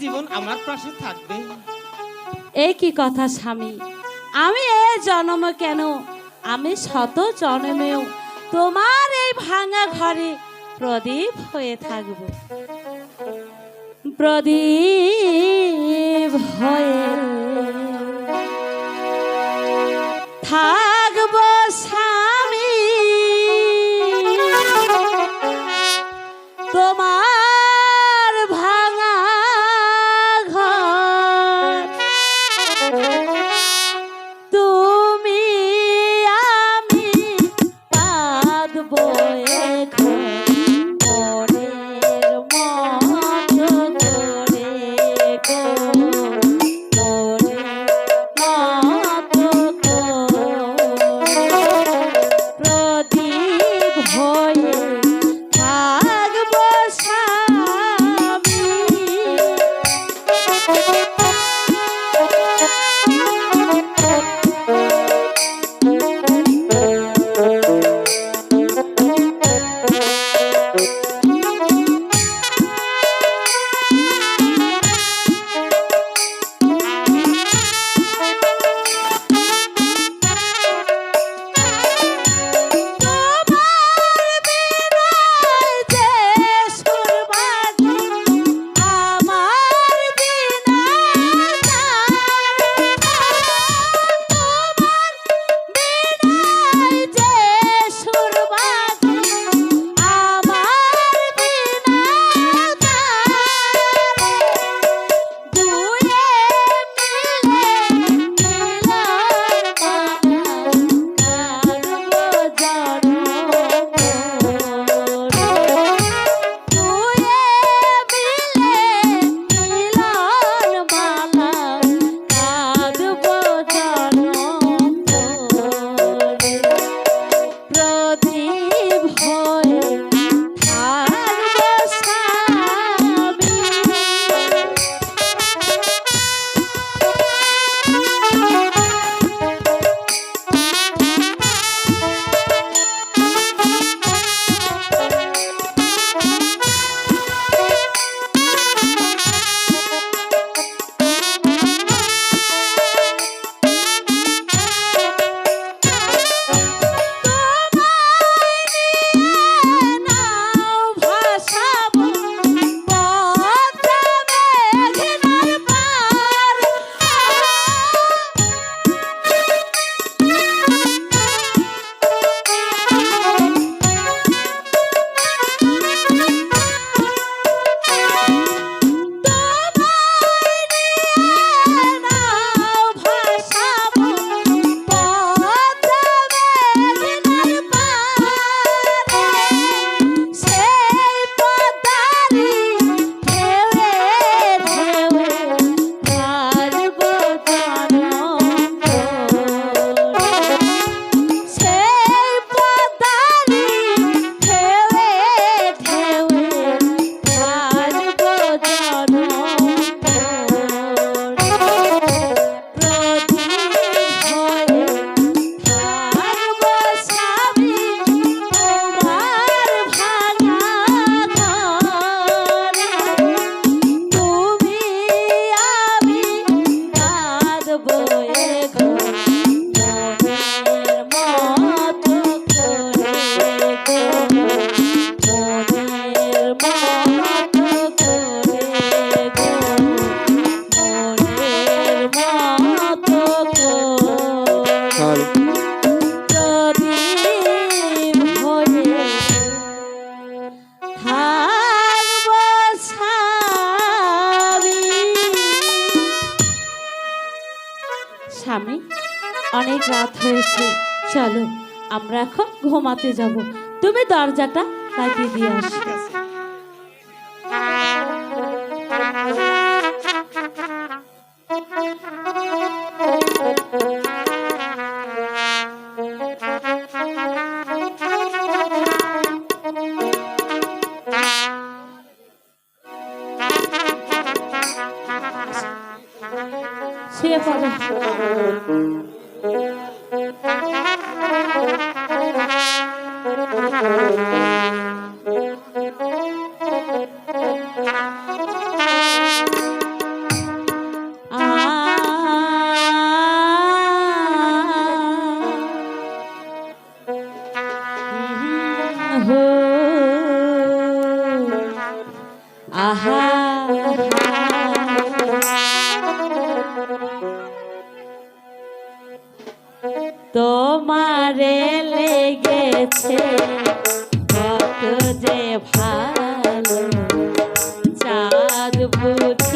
জীবন আমার পাশে থাকবে। এই কি কথা স্বামী? আমি এ জন্ম কেন? আমি শত জন্মেও তোমার এই ভাঙা ঘরে প্রদীপ হয়ে থাকব। প্রদীপ স্বামী অনেক রাত হয়েছে। চলো আমরা এখন ঘুমাতে যাব। তুমি দরজাটা লাগিয়ে দিয়ে আসো about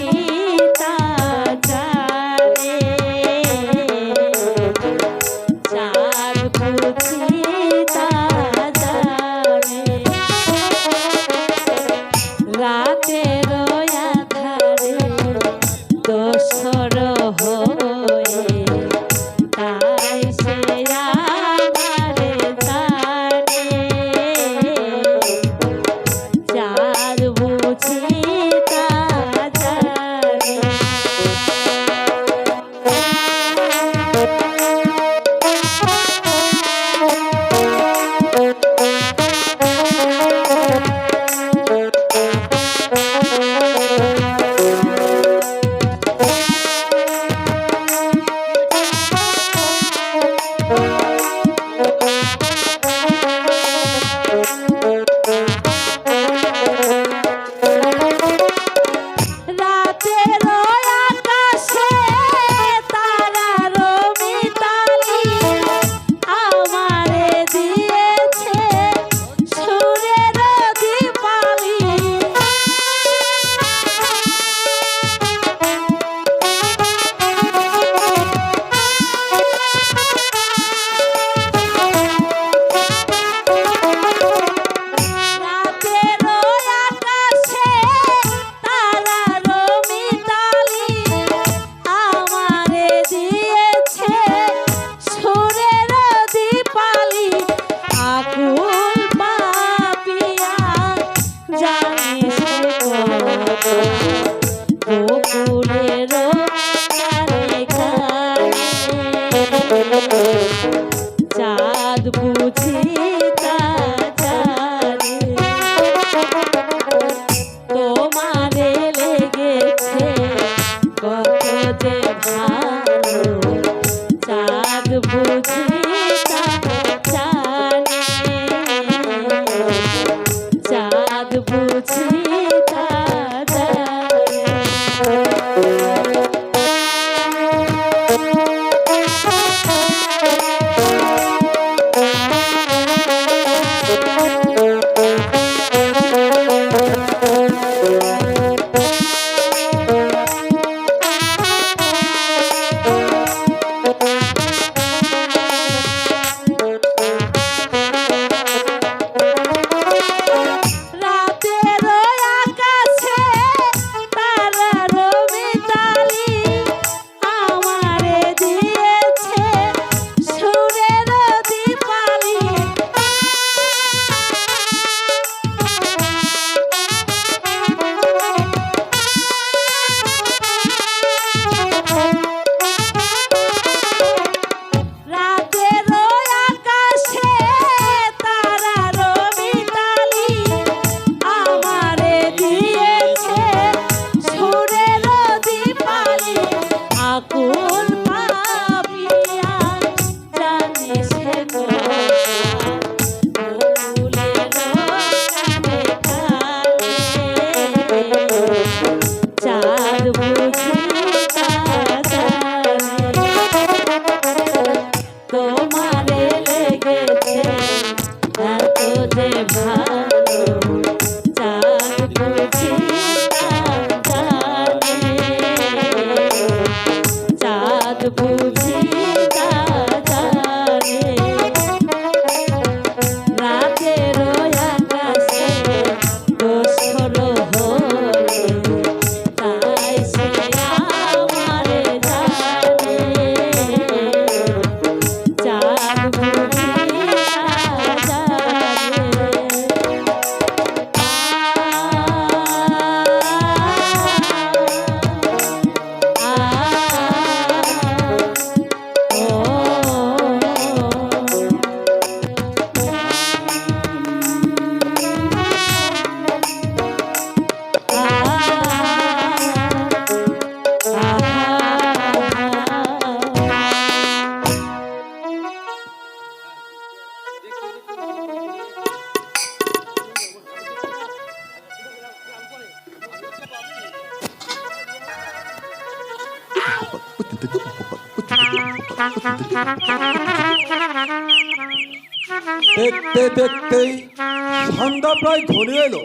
সন্ধ্যা প্রায় ঘনিয়ে এলো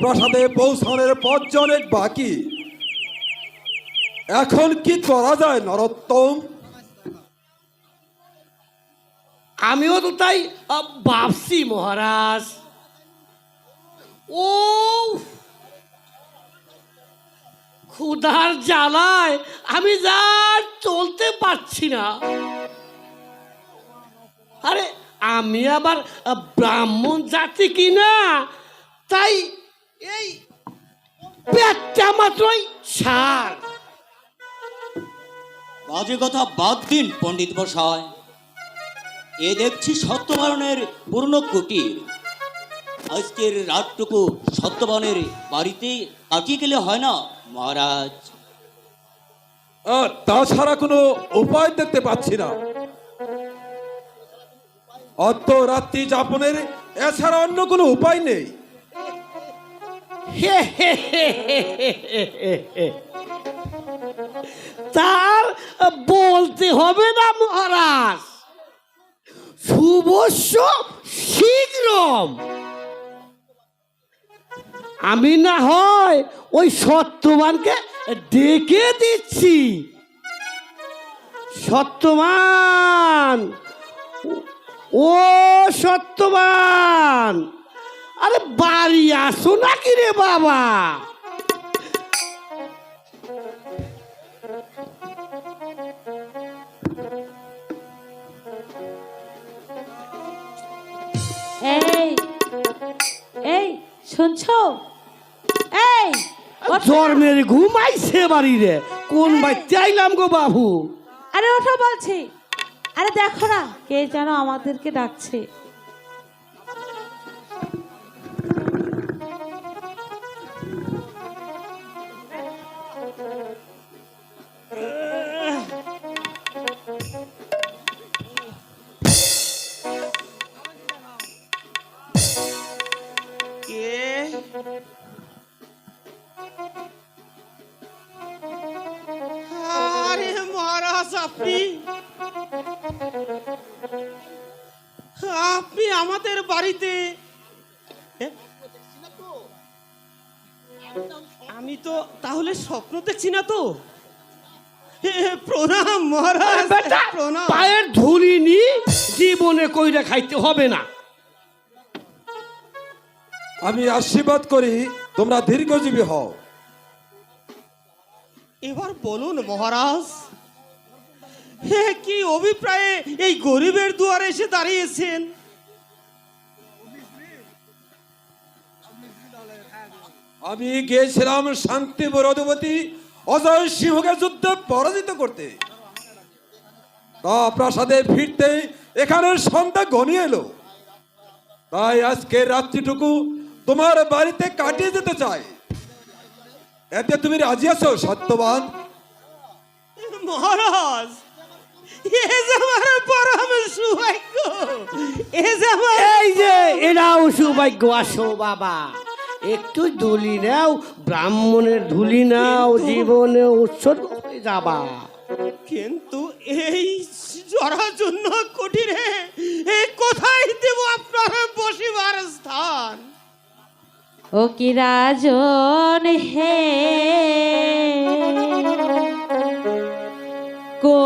প্রাসাদে পৌঁছানোর পথ অনেক বাকি এখন কি করা যায় নরোত্তম আমিও তো তাই ভাবছি মহারাজ। ক্ষুধার জ্বালায় আমি যার চলতে পারছি না। আরে, আমি আবার ব্রাহ্মণ জাতি কিনা তাই এই পেটটা মাত্রই সার। বাজে কথা বাদ দিন, পণ্ডিত মশাই। এ দেখছি সত্যবারণের পূর্ণ কুটির। আজকের রাতটুকু সত্যবানের বাড়িতে কাটিয়ে গেলে হয় না? মহারাজ। আর তাছাড়া কোনো উপায় দেখতে পাচ্ছি না। অত রাত্রি যাপনের এছাড়া অন্য কোনো উপায় নেই। তার বলতে হবে না মহারাজ। শুভস্য শীঘ্রম। আমি না হয় ওই সত্যবানকে ডেকে দিচ্ছি। সত্যবান। ও সত্যবান। আরে বাড়ি আসো নাকি রে বাবা? এই এই, শুনছো। জন্মের ঘুমাইছে বাড়ি রে কোন বাড়িতে আইলাম গো বাবু? আরে ওঠো বলছি। আরে দেখো না কে যেন আমাদেরকে ডাকছে। মহারাজ আপনি? আপনি আমাদের বাড়িতে আমি তো তাহলে স্বপ্ন দেখছি না তো। প্রণাম মহারাজ। প্রণাম। পায়ের ধুলি নি জীবনে কইরা খাইতে হবে না। আমি আশীর্বাদ করি তোমরা দীর্ঘজীবী হও। এবার বলুন মহারাজ। হে কি অভিপ্রায়ে এই গরিবের দুয়ারে এসে দাঁড়িয়েছেন? আমি গিয়েছিলাম শান্তিপুর অধিপতি অজয় সিংহকে যুদ্ধে পরাজিত করতে। তা প্রাসাদে ফিরতে এখানে সন্ধ্যা ঘনিয়ে এলো। তাই আজকে রাত্রিটুকু তোমার বাড়িতে কাটিয়ে যেতে চাই। এতে তুমি রাজি আছো সত্যবান? মহারাজ! এরাও সৌভাগ্য আসো বাবা একটু দুলি নাও ব্রাহ্মণের ধুলি নাও জীবনে উৎসর্গ হয়ে যাবা কিন্তু এই জরাজন্য কুটিরে, এ কোথায় দেব আপনার বসিবার স্থান ও কি রাজন হে, কো